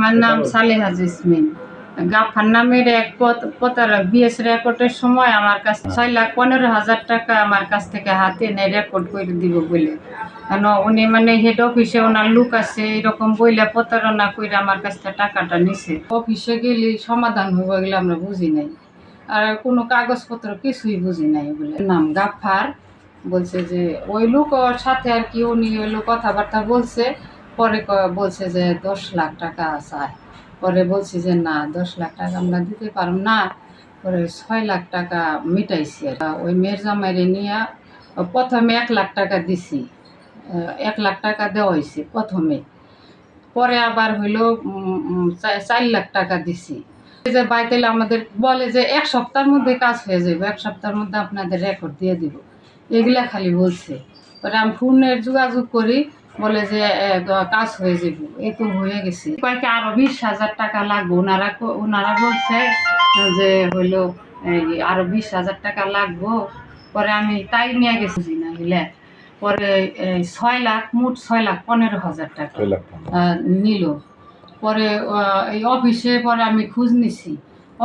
আমার নাম সালেহা জেসমিন। গাফার নামের এক প্রতারক বিএস রেকর্ডের সময় আমার কাছ ছয় লাখ পনেরো হাজার টাকা আমার কাছ থেকে হাতে নেয় রেকর্ড করে দিব বলে। কেন? উনি মানে হেড অফিসে ওনার লোক আছে এরকম বইলে প্রতারণা করে আমার কাছ থেকে টাকাটা নিছে। অফিসে গেলে সমাধান হইব এগুলো আমরা বুঝি নাই। আর কোনো কাগজপত্র কিছুই বুঝি নাই বলে। নাম গাফার। বলছে যে ওই লোক ওর সাথে আর কি উনি ওই লোক কথাবার্তা বলছে। পরে বলছে যে দশ লাখ টাকা চায় পরে বলছি যে না, দশ লাখ টাকা আমরা দিতে পারব না। পরে ছয় লাখ টাকা মিটাইছি আর ওই মেয়ের জামাইরে নিয়ে প্রথমে এক লাখ টাকা দিছি। এক লাখ টাকা দেওয়া হয়েছে প্রথমে। পরে আবার হইল চার লাখ টাকা দিছি। যে বাইতেলে আমাদের বলে যে এক সপ্তাহের মধ্যে কাজ হয়ে যাবে এক সপ্তাহের মধ্যে আপনাদের রেকর্ড দিয়ে দিব। এগুলা খালি বলছে। পরে আমি ফোনের যোগাযোগ করি বলে যে কাজ হয়ে যাবে এই তো হয়ে গেছে। কয়েকে আরও বিশ হাজার টাকা লাগবে? ওনারা ওনারা বলছে যে হইল আরও বিশ হাজার টাকা লাগবো। পরে আমি তাই নিয়ে গেছি না বুঝলে? পরে ছয় লাখ মোট ছয় লাখ পনেরো হাজার টাকা নিল। পরে এই অফিসে পরে আমি খোঁজ নিছি।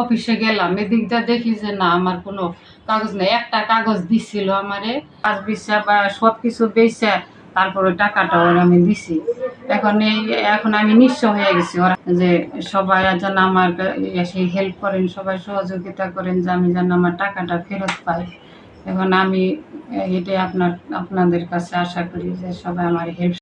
অফিসে গেলাম এদিকটা দেখি যে না আমার কোনো কাগজ নেই। একটা কাগজ দিছিল আমারে কাজ বিচা বা সব কিছু বেচা তারপরে টাকাটা ওর আমি দিছি। এখন এই, এখন আমি নিঃস্ব হয়ে গেছি। ওরা যে সবাই যেন আমার এসে হেল্প করেন, সবাই সহযোগিতা করেন যে আমি যেন আমার টাকাটা ফেরত পাই। এখন আমি, এটাই আপনার, আপনাদের কাছে আশা করি যে সবাই আমার হেল্প